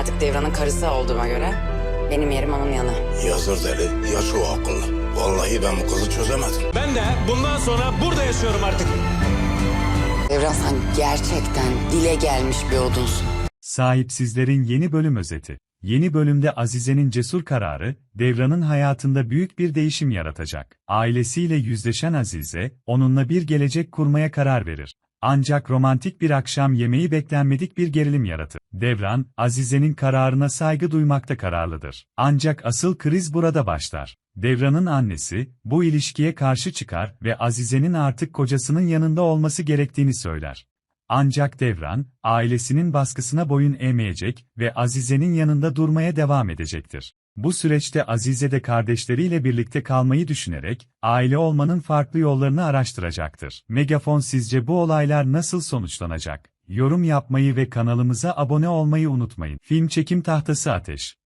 artık Devran'ın karısı olduğuma göre benim yerim onun yanı. Yazır deli ya çok akıllı. Vallahi ben bu kızı çözemedim. Ben de bundan sonra burada yaşıyorum artık. Devran sen gerçekten dile gelmiş bir odunsun. Sahipsizlerin yeni bölüm özeti. Yeni bölümde Azize'nin cesur kararı, Devran'ın hayatında büyük bir değişim yaratacak. Ailesiyle yüzleşen Azize, onunla bir gelecek kurmaya karar verir. Ancak romantik bir akşam yemeği beklenmedik bir gerilim yaratır. Devran, Azize'nin kararına saygı duymakta kararlıdır. Ancak asıl kriz burada başlar. Devran'ın annesi, bu ilişkiye karşı çıkar ve Azize'nin artık kocasının yanında olması gerektiğini söyler. Ancak Devran, ailesinin baskısına boyun eğmeyecek ve Azize'nin yanında durmaya devam edecektir. Bu süreçte Azize de kardeşleriyle birlikte kalmayı düşünerek, aile olmanın farklı yollarını araştıracaktır. Megafon sizce bu olaylar nasıl sonuçlanacak? Yorum yapmayı ve kanalımıza abone olmayı unutmayın. Film çekim tahtası Ateş